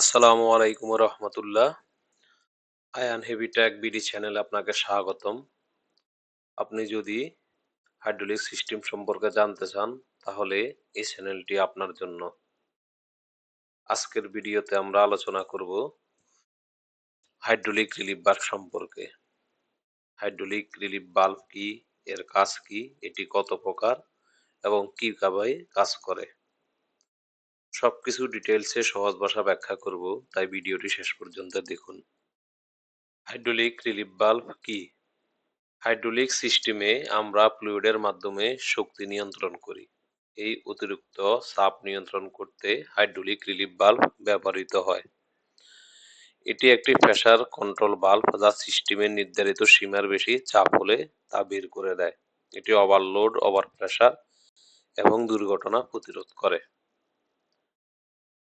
আসসালামু আলাইকুম রহমতুল্লাহ Ayan heavy tech BD channel আপনাকে স্বাগতম। আপনি যদি হাইড্রোলিক সিস্টেম সম্পর্কে জানতে চান, তাহলে এই চ্যানেলটি আপনার জন্য। আজকের ভিডিওতে আমরা আলোচনা করব হাইড্রোলিক রিলিফ বাল্ব সম্পর্কে। হাইড্রোলিক রিলিফ বাল্ব কি, এর কাজ কি, এটি কত প্রকার এবং কীভাবে কাজ করে? সবকিছু ডিটেলসে সহজ ভাষা ব্যাখ্যা করব। তাই ভিডিওটি শেষ পর্যন্ত দেখুন। হাইড্রোলিক রিলিফ বাল্ব কি? হাইড্রোলিক সিস্টেমে আমরা ফ্লুইডের মাধ্যমে শক্তি নিয়ন্ত্রণ করি। এই অতিরিক্ত চাপ নিয়ন্ত্রণ করতে হাইড্রোলিক রিলিফ বাল্ব ব্যবহৃত হয়। এটি একটি প্রেসার কন্ট্রোল বাল্ব যা সিস্টেমের নির্ধারিত সীমার বেশি চাপ হলে তা বের করে দেয়। এটি ওভারলোড ওভার প্রেসার এবং দুর্ঘটনা প্রতিরোধ করে।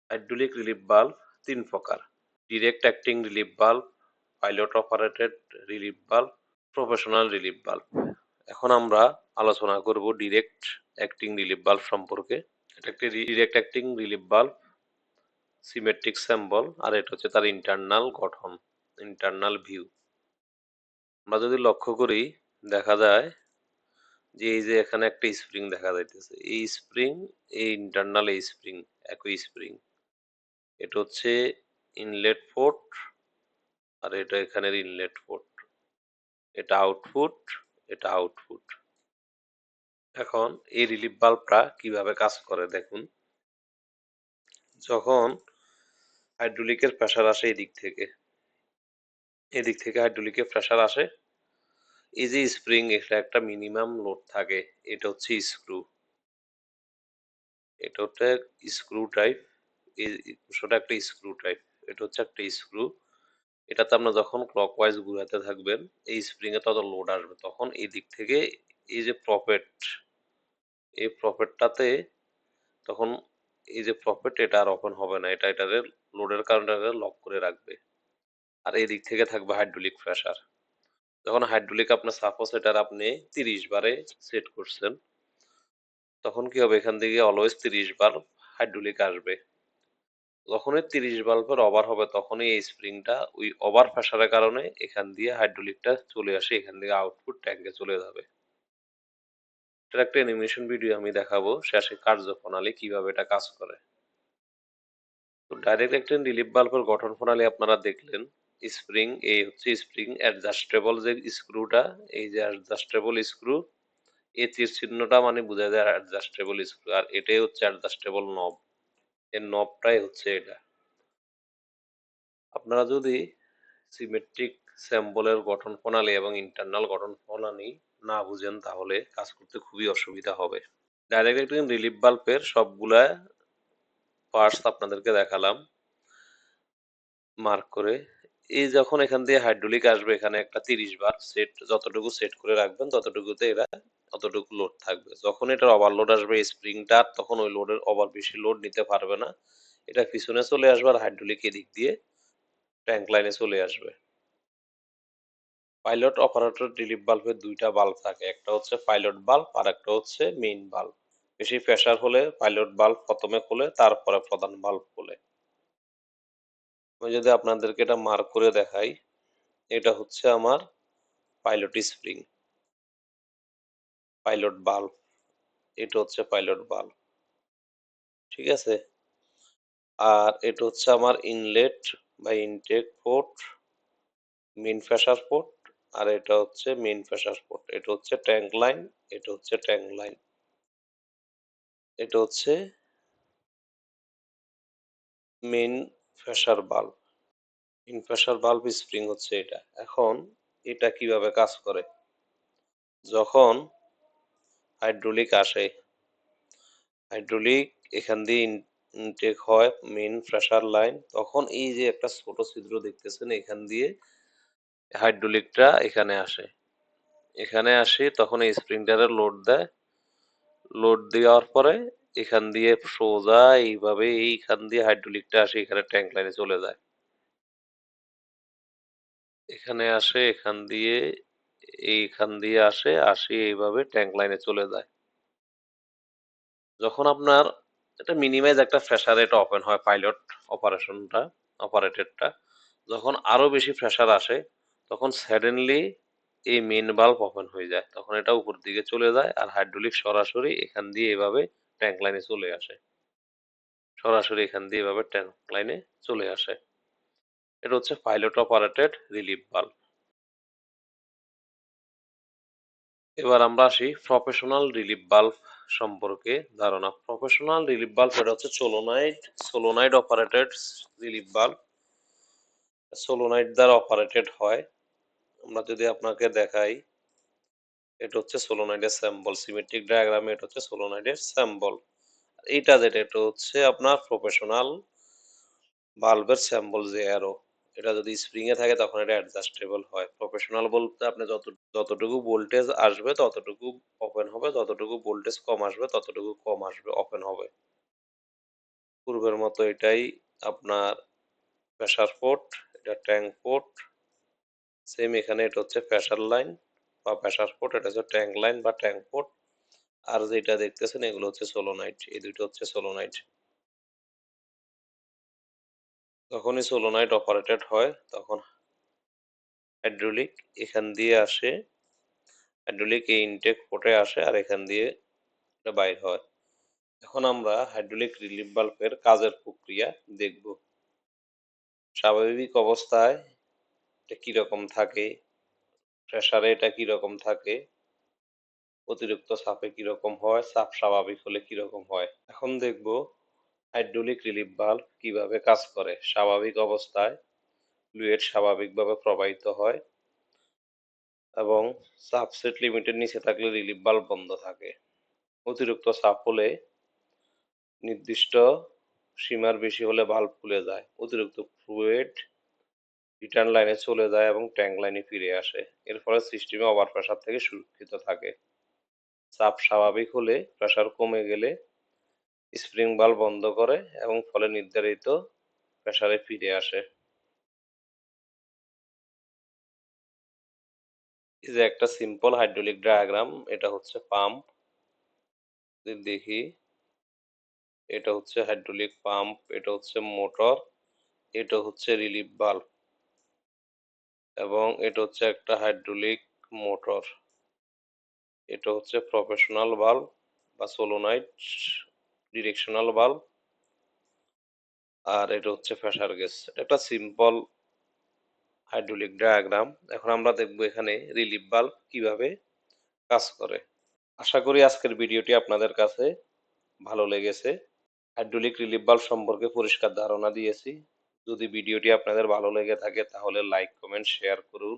হাইড্রোলিক রিলিফ বাল্ব তিন প্রকার। Direct acting relief bulb pilot operated relief bulb professional relief bulb এখন আমরা আলোচনা করব ডিরেক্ট অ্যাক্টিং রিলিফ বাল্ব সম্পর্কে। এটা একটি ডিরেক্ট অ্যাক্টিং রিলিফ বাল্ব সিমেট্রিক স্যাম্বল আর এটা হচ্ছে তার ইন্টারনাল গঠন ইন্টারনাল ভিউ আমরা যদি লক্ষ্য করি, দেখা যায় যে এই যে এখানে একটা স্প্রিং দেখা যাইতেছে। এই স্প্রিং এই ইন্টারনাল এই স্প্রিং একই স্প্রিং এটা হচ্ছে ইনলেট পোর্ট আর এটা এখানের ইনলেট পোর্ট এটা আউটপুট এটা আউটপুট এখন এই রিলিফ বাল্বটা কীভাবে কাজ করে দেখুন। যখন হাইড্রোলিকের প্রেসার আসে এদিক থেকে এদিক থেকে হাইড্রোলিকের প্রেসার আসে, এই যে স্প্রিং এটা একটা মিনিমাম লোড থাকে, এটা হচ্ছে স্ক্রু এটা হচ্ছে স্ক্রু টাইপ অংশটা একটা স্ক্রু টাইপ এটা হচ্ছে একটা স্ক্রু এটাতে আপনার যখন ক্লকওয়াইজ ঘুরাতে থাকবেন, এই স্প্রিং এ তত লোড আসবে। তখন এই দিক থেকে এই যে প্রফেট এই প্রফেটটাতে তখন এই যে প্রফেট এটা আর ওপেন হবে না। এটা এটারে লোডের কারণে লক করে রাখবে। আর এই দিক থেকে থাকবে হাইড্রোলিক প্রেসার যখন হাইড্রোলিক আপনার সাপোজ এটার আপনি তিরিশ বারে সেট করছেন, তখন কি হবে? এখান থেকে অলওয়েজ তিরিশ বার হাইড্রোলিক আসবে। যখনই তিরিশ বাল্বের ওভার হবে, তখনই এই স্প্রিংটা ওই ওভার প্রেসারের কারণে এখান দিয়ে হাইড্রোলিকটা চলে আসে, এখান থেকে আউটপুট ট্যাঙ্কে চলে যাবে। এটার একটা অ্যানিমেশন ভিডিও আমি দেখাবো, শেষে কার্যপ্রণালী, কীভাবে এটা কাজ করে। তো ডাইরেক্ট একটা রিলিফ বাল্বের গঠন প্রণালী আপনারা দেখলেন স্প্রিং এই হচ্ছে স্প্রিং অ্যাডজাস্টেবল যে স্ক্রুটা এই যে অ্যাডজাস্টেবল স্ক্রু এই তীর চিহ্নটা মানে বোঝা যায় অ্যাডজাস্টেবল স্ক্রু আর এটাই হচ্ছে অ্যাডজাস্টেবল নব এর নবটাই হচ্ছে এটা। আপনারা যদি সিমেট্রিক স্যাম্বলের গঠন প্রণালী এবং ইন্টারনাল গঠন প্রণালী না বুঝেন, তাহলে কাজ করতে খুবই অসুবিধা হবে। ডাইরেক্ট একটা রিলিফ বাল্বের সবগুলা পার্টস আপনাদেরকে দেখালাম। মার্ক করে এই যখন এখান দিয়ে হাইড্রোলিক আসবে, এখানে একটা তিরিশ বার সেট যতটুকু সেট করে রাখবেন, ততটুকুতে এরা অতটুকু লোড থাকবে। যখন এটার ওভারলোড আসবে স্প্রিংটা তখন ওই লোডের ওভার বেশি লোড নিতে পারবে না। এটা পিছনে চলে আসবে আর হাইড্রোলিক এদিক দিয়ে ট্যাঙ্ক লাইনে চলে আসবে। পাইলট অপারেটর রিলিফ বাল্বের দুইটা বাল্ব থাকে। একটা হচ্ছে পাইলট বাল্ব আর একটা হচ্ছে মেইন বাল্ব বেশি প্রেসার হলে পাইলট বাল্ব প্রথমে খোলে, তারপরে প্রধান বাল্ব খোলে। আমি যদি আপনাদেরকে এটা মার্ক করে দেখাই, এটা হচ্ছে আমার পাইলট স্প্রিং পাইলট বাল্ব এটা হচ্ছে পাইলট বাল্ব ঠিক আছে? আর এটা হচ্ছে আমার ইনলেট বা intake port, main pressure port, আর এটা হচ্ছে মেন প্রেসার পোর্ট। এটা হচ্ছে ট্যাঙ্ক লাইন, এটা হচ্ছে ট্যাঙ্ক লাইন। এটা হচ্ছে main pressure bulb main pressure bulb spring হচ্ছে এটা। এখন এটা কীভাবে কাজ করে? যখন হাইড্রোলিক আসে। হাইড্রোলিক এখান দিয়ে ইনটেক হয় মেন প্রেসার লাইন তখন এই যে একটা ছোট ছিদ্র দেখতেছেন, এখান দিয়ে হাইড্রোলিকটা এখানে আসে। এখানে আসে, তখন এই স্প্রিংটারে লোড দেয়। লোড দেওয়ার পরে এখান দিয়ে সোজা এইভাবে এইখান দিয়ে হাইড্রোলিকটা আসে, এখানে ট্যাঙ্ক লাইনে চলে যায়। এখানে আসে, এখান দিয়ে এইখান দিয়ে আসে আসে এইভাবে ট্যাঙ্ক লাইনে চলে যায়। যখন আপনার এটা মিনিমাইজ একটা প্রেসারে এটা ওপেন হয় পাইলট অপারেশনটা অপারেটেডটা যখন আরও বেশি প্রেসার আসে, তখন সাডেনলি এই মেন বাল্ব ওপেন হয়ে যায়। তখন এটা উপর দিকে চলে যায় আর হাইড্রোলিক সরাসরি এখান দিয়ে এভাবে ট্যাঙ্ক লাইনে চলে আসে। সরাসরি এখান দিয়ে এভাবে ট্যাঙ্ক লাইনে চলে আসে। এটা হচ্ছে পাইলট অপারেটেড রিলিফ বাল্ব এবার আমরা আসি প্রফেশনাল রিলিফ বাল্ব সম্পর্কে ধারণা। প্রফেশনাল রিলিফ বাল্ব এটা হচ্ছে সোলোনাইট সোলোনাইট অপারেটেড রিলিফ বাল্ব সোলোনাইট দ্বারা অপারেটেড হয়। আমরা যদি আপনাকে দেখাই, এটা হচ্ছে সোলোনাইটের স্যাম্বল সিমেট্রিক ডায়াগ্রামে এটা হচ্ছে সোলোনাইটের স্যাম্বল এইটা যেটা, এটা হচ্ছে আপনার প্রফেশনাল বাল্বের স্যাম্বল যে অ্যারো এটা যদি স্প্রিং এ থাকে, তখন এটা অ্যাডজাস্টেবল হয়। প্রফেশনাল বলতে আপনি যত যতটুকু ভোল্টেজ আসবে ততটুকু ওপেন হবে, যতটুকু ভোল্টেজ কম আসবে ততটুকু কম আসবে ওপেন হবে। পূর্বের মতো এটাই আপনার প্রেসার পোর্ট এটা ট্যাঙ্ক পোর্ট সেম এখানে এটা হচ্ছে প্রেসার লাইন বা প্রেসার পোর্ট এটা হচ্ছে ট্যাঙ্ক লাইন বা ট্যাঙ্ক পোর্ট আর যেটা দেখতেছেন এগুলো হচ্ছে সোলোনাইট এই দুটো হচ্ছে সোলোনাইট যখনই সোলোনাইট অপারেটেড হয়, তখন হাইড্রোলিক এখান দিয়ে আসে হাইড্রোলিক এই ইনটেক পোর্টে আসে আর এখান দিয়ে এটা বাইর হয়। এখন আমরা হাইড্রোলিক রিলিফ বাল্বের কাজের প্রক্রিয়া দেখব। স্বাভাবিক অবস্থায় এটা কীরকম থাকে প্রেসারে এটা কীরকম থাকে, অতিরিক্ত চাপে কীরকম হয়, চাপ স্বাভাবিক হলে কীরকম হয়? এখন দেখব হাইড্রোলিক রিলিফ বাল্ব কীভাবে কাজ করে। স্বাভাবিক অবস্থায় ফ্লুইড স্বাভাবিকভাবে প্রবাহিত হয় এবং চাপ সেট লিমিটের নিচে থাকলে রিলিফ বাল্ব বন্ধ থাকে। অতিরিক্ত চাপ হলে নির্দিষ্ট সীমার বেশি হলে বাল্ব খুলে যায়, অতিরিক্ত ফ্লুইড রিটার্ন লাইনে চলে যায় এবং ট্যাঙ্ক লাইনে ফিরে আসে। এর ফলে সিস্টেমে ওভার প্রেসার থেকে সুরক্ষিত থাকে। চাপ স্বাভাবিক হলে প্রেসার কমে গেলে স্প্রিং বাল্ব বন্ধ করে এবং ফলে নির্ধারিত প্রেসারে ফিরে আসে। যে একটা সিম্পল হাইড্রোলিক ডায়াগ্রাম এটা হচ্ছে পাম্প দেখি, এটা হচ্ছে হাইড্রোলিক পাম্প এটা হচ্ছে মোটর এটা হচ্ছে রিলিফ বাল্ব এবং এটা হচ্ছে একটা হাইড্রোলিক মোটর এটা হচ্ছে প্রফেশনাল বাল্ব বা সোলোনাইট ডিরেকশনাল বাল্ব আর এটা হচ্ছে প্রেসার গ্যাস এটা সিম্পল হাইড্রোলিক ডায়াগ্রাম এখন আমরা দেখব এখানে রিলিফ বাল্ব কীভাবে কাজ করে। আশা করি আজকের ভিডিওটি আপনাদের কাছে ভালো লেগেছে। হাইড্রোলিক রিলিফ বাল্ব সম্পর্কে পরিষ্কার ধারণা দিয়েছি। যদি ভিডিওটি আপনাদের ভালো লেগে থাকে তাহলে লাইক কমেন্ট শেয়ার করুন।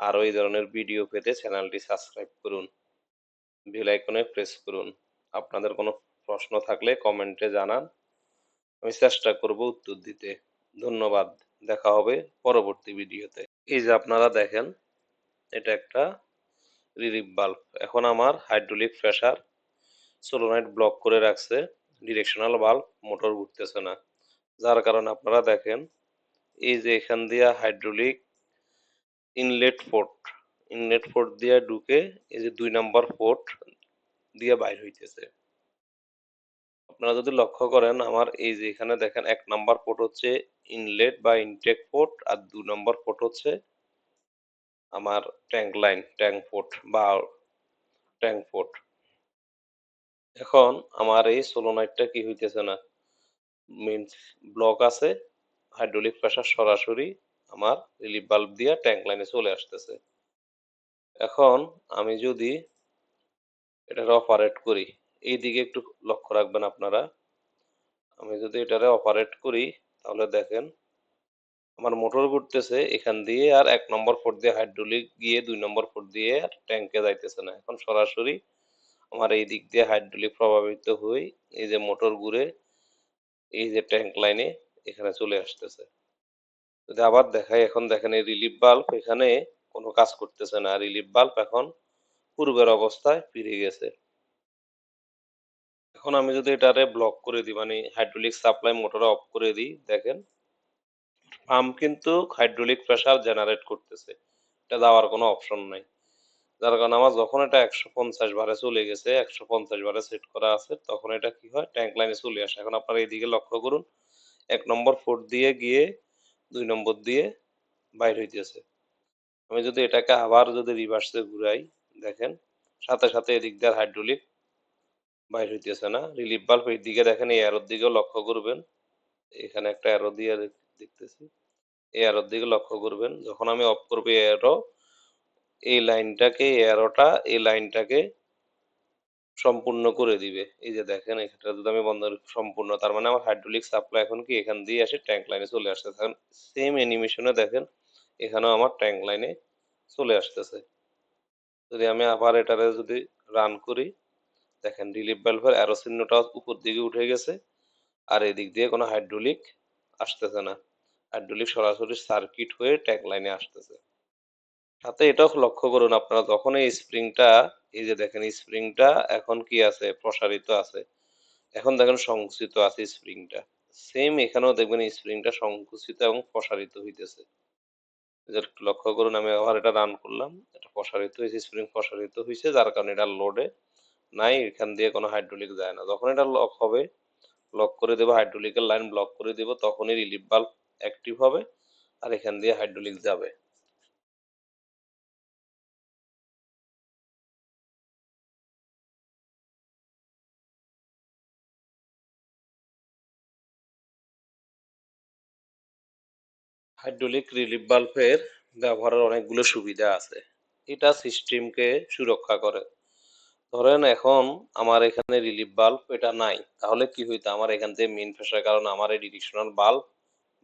আরও এই ধরনের ভিডিও পেতে চ্যানেলটি সাবস্ক্রাইব করুন। বেল আইকনে প্রেস করুন। আপনাদের কোনো প্রশ্ন থাকলে কমেন্টে জানান। আমি চেষ্টা করব উত্তর দিতে। ধন্যবাদ। দেখা হবে পরবর্তী ভিডিওতে। এই যে আপনারা দেখেন, এটা একটা রিলিফ বাল্ব। এখন আমার হাইড্রোলিক প্রেসার সোলোনাইট ব্লক করে রাখছে, ডিরেকশনাল বাল্ব, মোটর ঘুরতেছে না। যার কারণে আপনারা দেখেন, এই যে এখান দিয়ে hydraulic inlet port inlet port দিয়ে ঢুকে এই যে দুই নাম্বার ফোর্ট দিয়ে বাইর হইতেছে। আপনারা যদি লক্ষ্য করেন, আমার এই যে এখানে দেখেন, এক নাম্বার পোর্ট হচ্ছে ইনলেট বা ইনটেক পোর্ট আর দু নম্বর পোর্ট হচ্ছে আমার ট্যাঙ্ক লাইন ট্যাঙ্ক পোর্ট বা ট্যাঙ্ক পোর্ট এখন আমার এই সোলোনাইটটা কি হইতেছে না? মিনস ব্লক আছে হাইড্রোলিক প্রেসার সরাসরি আমার রিলিফ বাল্ব দিয়ে ট্যাঙ্ক লাইনে চলে আসতেছে। এখন আমি যদি এটাকে অপারেট করি এই দিকে একটু লক্ষ্য রাখবেন আপনারা। আমি যদি এটারে অপারেট করি, তাহলে দেখেন আমার মোটর ঘুরতেছে এখান দিয়ে আর এক নম্বর ফোর্ট দিয়ে হাইড্রোলিক গিয়ে দুই নম্বর ফোর্ট দিয়ে আর ট্যাঙ্কে যাইতেছে না। এখন সরাসরি আমার এই দিক দিয়ে হাইড্রোলিক প্রভাবিত হয়ে এই যে মোটর ঘুরে এই যে ট্যাঙ্ক লাইনে এখানে চলে আসতেছে। যদি আবার দেখাই, এখন দেখেন এই রিলিফ বাল্ব এখানে কোনো কাজ করতেছে না। রিলিফ বাল্ব এখন পূর্বের অবস্থায় ফিরে গেছে। এখন আমি যদি এটারে ব্লক করে দিই মানে হাইড্রোলিক সাপ্লাই মোটর অফ করে দিই, দেখেন পাম্প কিন্তু হাইড্রোলিক প্রেসার জেনারেট করতেছে। এটা দেওয়ার কোনো অপশন নাই। যার কারণে আমার যখন এটা একশো পঞ্চাশ বারে চলে গেছে, একশো পঞ্চাশ বারে সেট করা আছে, তখন এটা কি হয়? ট্যাঙ্ক লাইনে চলে আসে। এখন আপনারা এইদিকে লক্ষ্য করুন, এক নম্বর পোর্ট দিয়ে গিয়ে দুই নম্বর দিয়ে বাইর হইতেছে। আমি যদি এটাকে আবার যদি রিভার্সে ঘুরাই, দেখেন, সাথে সাথে এদিক দিয়ে হাইড্রোলিক বাইর হইতেছে না। রিলিফ বাল্ব এই দিকে দেখেন, এই অ্যারোর দিকেও লক্ষ্য করবেন। এখানে একটা অ্যারো দিয়ে দেখ- দেখতেছি। এই অ্যারোর দিকে লক্ষ্য করবেন। যখন আমি অফ করব এই অ্যারো এই লাইনটাকে, এই অ্যারোটা এই লাইনটাকে সম্পূর্ণ করে দিবে। এই যে দেখেন এটা যদি আমি বন্ধ সম্পূর্ণ। তার মানে আমার হাইড্রোলিক সাপ্লাই এখন কি? এখান দিয়ে আসে ট্যাঙ্ক লাইনে চলে আসছে এখন সেম অ্যানিমেশনে দেখেন, এখানেও আমার ট্যাঙ্ক লাইনে চলে আসতেছে। যদি আমি আবার এটারে যদি রান করি দেখেন রিলিফ ভালভের অ্যারো চিহ্নটা উপর দিকে উঠে গেছে, আর এদিক দিয়ে কোনো হাইড্রোলিক আসতেছে না। হাইড্রোলিক সরাসরি সার্কিট হয়ে ট্যাঙ্ক লাইনে আসতেছে। সাথে এটাও লক্ষ্য করুন, আপনারা যখন এই স্প্রিংটা এই যে দেখেন স্প্রিংটা এখন কি আছে? প্রসারিত আছে। এখন দেখেন সংকুচিত আছে স্প্রিংটা সেম এখানেও দেখবেন স্প্রিংটা সংকুচিত এবং প্রসারিত হইতেছে। লক্ষ্য করুন, আমি আবার এটা রান করলাম। এটা প্রসারিত হয়েছে স্প্রিং প্রসারিত হয়েছে যার কারণে এটা লোডে নাই, এখান দিয়ে কোনো হাইড্রোলিক যায় না। যখন এটা লক হবে লক করে দেবো হাইড্রোলিকের লাইন ব্লক করে দেবো, তখনই রিলিফ বাল্ব অ্যাক্টিভ হবে আর এখান দিয়ে হাইড্রোলিক যাবে। হাইড্রোলিক রিলিফ বাল্বের ব্যবহারের অনেকগুলো সুবিধা আছে। এটা সিস্টেমকে সুরক্ষা করে। ধরেন এখন আমার এখানে রিলিফ বাল্ব এটা নাই, তাহলে কি হইতো? আমার এখান থেকে মেইন ফেসার কারণে আমার এই ডিরেকশনাল বাল্ব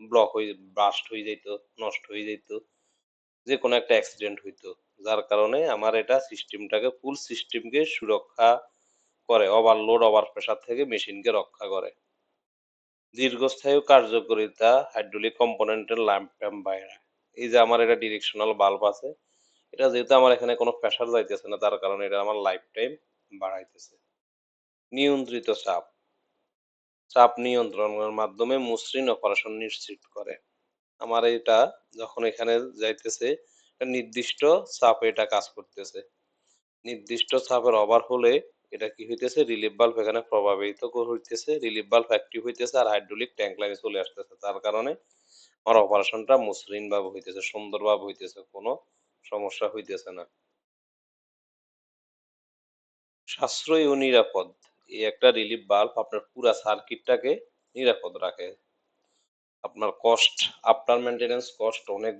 ব্লক হয়ে বাস্ট হয়ে যেত নষ্ট হয়ে যেত যে কোনো একটা অ্যাক্সিডেন্ট হইতো, যার কারণে আমার এটা সিস্টেমটাকে ফুল সিস্টেমকে সুরক্ষা করে ওভারলোড ওভার প্রেশার থেকে মেশিনকে রক্ষা করে। দীর্ঘস্থায়ী কার্যকারিতা হাইড্রোলিক কম্পোনেন্টের ল্যাম্প ট্যাম্প বাইরে এই যে আমার এটা ডিরেকশনাল বাল্ব আছে এটা যেহেতু আমার এখানে কোনো প্রেশার যাইতেছে না, তার কারণে এটা আমার লাইফ টাইম বাড়াইতেছে। নিয়ন্ত্রিত চাপ। চাপ নিয়ন্ত্রণের মাধ্যমে মসৃণ অপারেশন নিশ্চিত করে। আমার এটা যখন এখানে যাইতেছে নির্দিষ্ট চাপে এটা কাজ করতেছে। নির্দিষ্ট চাপের ওভার হলে এটা কি হইতেছে রিলিফ বাল্ব এখানে প্রভাবিত হইতেছে রিলিফ বাল্ব অ্যাক্টিভ হইতেছে আর হাইড্রোলিক ট্যাঙ্ক লাইনে চলে আসতেছে। তার কারণে আমার অপারেশনটা মসৃণ ভাবে হইতেছে, সুন্দরভাবে হইতেছে কোনো সমস্যা হইতেছে না। সাশ্রয়ী ও নিরাপদ, এই একটা রিলিফ বাল্ব আপনার পুরা সার্কিটটাকে নিরাপদ রাখে। আপনার কস্ট আফটার মেনটেনেন্স কস্ট অনেক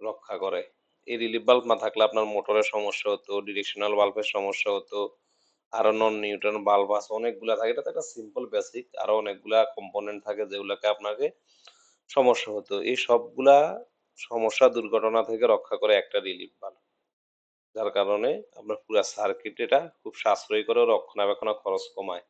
রক্ষা করে। এই রিলিফ বাল্ব না থাকলে আপনার মোটরের সমস্যা হতো ডিরেকশনাল বাল্বের সমস্যা হতো, আরও নন নিউটন বাল্ব আছে, অনেকগুলা থাকে। এটা একটা সিম্পল বেসিক আরও অনেকগুলা কম্পোনেন্ট থাকে যেগুলোকে আপনাকে সমস্যা হতো। এই সবগুলা সমস্যা, দুর্ঘটনা থেকে রক্ষা করে একটা রিলিফ বাল্ব যার কারণে আপনার পুরো সার্কিট এটা খুব সাশ্রয়ী করে ও রক্ষণাবেক্ষণ খরচ কমায়।